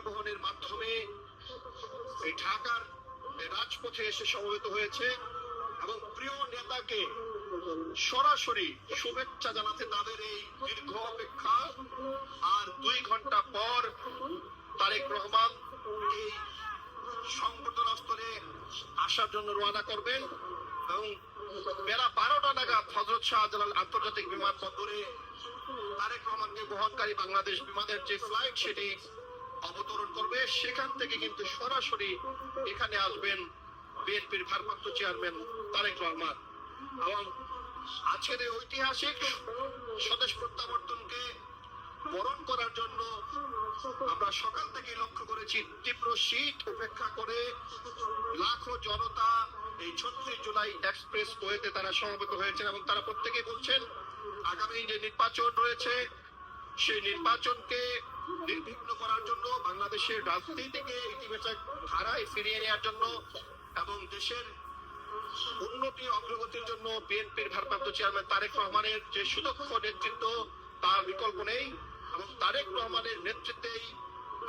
পরিবহনের মাধ্যমে এই ঢাকার রাজপথে এসে সমবেত হয়েছে এবং প্রিয় নেতাকে সরাসরি শুভেচ্ছা জানাতে তাদের এই দীর্ঘ অপেক্ষা। আর দুই ঘণ্টা পর তারেক রহমান এই সংবর্ধনা স্থলে আসার জন্য রওনা করবেন এবং বেলা বারোটা নাগাদ হজরত শাহজালাল আন্তর্জাতিক বিমানবন্দরে তারেক রহমানকে বহনকারী বাংলাদেশ বিমানের যে ফ্লাইট, সেটি অবতরণ করবে, সেখান থেকে কিন্তু সরাসরি এখানে আসবেন বিএনপির ভারপ্রাপ্ত চেয়ারম্যান তারেক রহমান। এবং আজকের এই ঐতিহাসিক স্বদেশ প্রত্যাবর্তনকে বরণ করার জন্য আমরা সকাল থেকে লক্ষ্য করেছি, তীব্র শীত উপেক্ষা করে লাখো জনতা এই ছত্রিশ জুলাই এক্সপ্রেস ওয়েতে তারা সমবেত হয়েছেন এবং তারা প্রত্যেকেই বলছেন, আগামী যে নির্বাচন রয়েছে সেই নির্বাচনকে নির্বিঘ্ন করার জন্য বাংলাদেশের রাজনীতি থেকে ইতিবাচক ধারায় ফিরিয়ে নেওয়ার জন্য এবং দেশের উন্নতি অগ্রগতির জন্য বিএনপির ভারপ্রাপ্ত চেয়ারম্যান তারেক রহমানের যে সুদক্ষ নেতৃত্ব তার বিকল্প নেই এবং তারেক রহমানের নেতৃত্বেই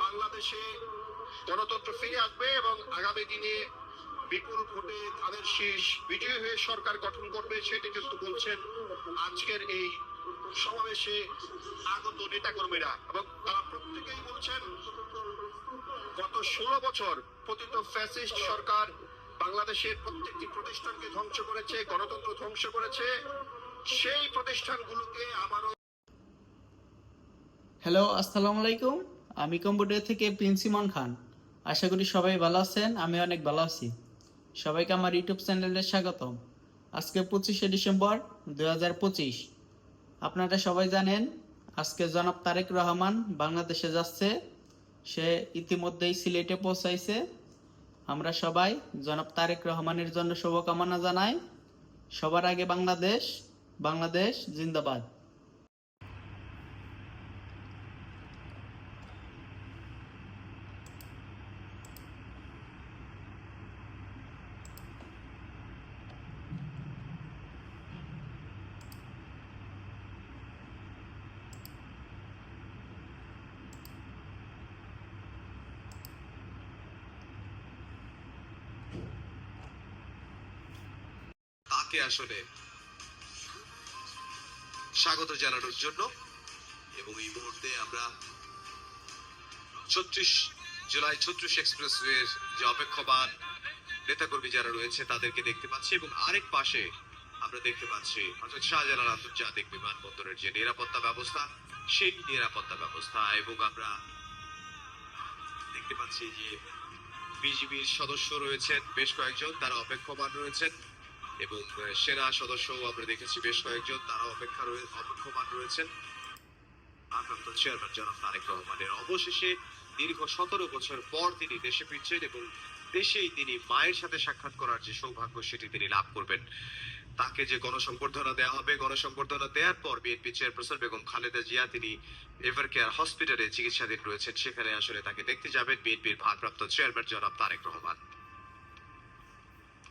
বাংলাদেশে গণতন্ত্র ফিরে আসবে এবং আগামী দিনে বিপুল ভোটে তাদের শীষ বিজয়ী হয়ে সরকার গঠন করবে, সেটি কিন্তু বলছেন আজকের এই সমাবেশে আগত নেতাকর্মীরা এবং তারা প্রত্যেকেই বলছেন, গত ষোলো বছর পতিত ফ্যাসিস্ট সরকার বাংলাদেশের প্রত্যেকটি প্রতিষ্ঠানকে ধ্বংস করেছে, গণতন্ত্র ধ্বংস করেছে। সেই প্রতিষ্ঠানগুলোকে আবারও হ্যালো আসসালামু আলাইকুম। আমি কম্পিউটার থেকে প্রিন্সিমন খান। আশা করি সবাই ভালো আছেন, আমি অনেক ভালো আছি। সবাইকে আমার ইউটিউব চ্যানেলে স্বাগতম। আজকে পঁচিশে ডিসেম্বর দুই হাজার পঁচিশ। আপনারা সবাই জানেন, আজকে জনাব তারেক রহমান বাংলাদেশে যাচ্ছে। সে ইতিমধ্যেই সিলেটে পৌঁছাইছে। আমরা সবাই জনাব তারেক রহমানের জন্য শুভকামনা জানাই। সবার আগে বাংলাদেশ বাংলাদেশ জিন্দাবাদ। তাকে আসলে? স্বাগত জানানোর জন্য। এবং এই মুহূর্তে আমরা ছত্রিশ জুলাই ছত্রিশ এক্সপ্রেসওয়ের যে অপেক্ষমান নেতাকর্মী যারা রয়েছে, তাদেরকে দেখতে পাচ্ছি। এবং আরেক পাশে আমরা দেখতে পাচ্ছি অর্থাৎ শাহজালাল আন্তর্জাতিক বিমানবন্দরের যে নিরাপত্তা ব্যবস্থা, সেই নিরাপত্তা ব্যবস্থা। এবং আমরা দেখতে পাচ্ছি যে বিজিবির সদস্য রয়েছেন, বেশ কয়েকজন, তারা অপেক্ষমান রয়েছেন। এবং সেনা সদস্যও আমরা দেখেছি বেশ কয়েকজন তারা অপেক্ষা অপেক্ষমান রয়েছেন। ভারপ্রাপ্ত চেয়ারম্যান জনাব তারেক রহমানের অবশেষে দীর্ঘ সতেরো বছর পর তিনি দেশে ফিরছেন এবং দেশেই তিনি মায়ের সাথে সাক্ষাৎ করার যে সৌভাগ্য, সেটি তিনি লাভ করবেন। তাকে যে গণসংবর্ধনা দেওয়া হবে, গণসংবর্ধনা দেওয়ার পর বিএনপি চেয়ারপারসন বেগম খালেদা জিয়া তিনি এভার কেয়ার হসপিটালে চিকিৎসাধীন রয়েছেন। সেখানে আসলে তাকে দেখতে যাবেন বিএনপির ভারপ্রাপ্ত চেয়ারম্যান জনাব তারেক রহমান।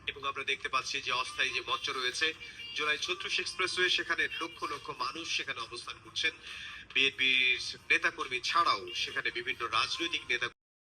এবং আমরা দেখতে পাচ্ছি যে অস্থায়ী যে মঞ্চ রয়েছে, জুলাই ছত্রিশ এক্সপ্রেসওয়ে সেখানে লক্ষ লক্ষ মানুষ সেখানে অবস্থান করছেন। বিএনপির নেতাকর্মী ছাড়াও সেখানে বিভিন্ন রাজনৈতিক নেতা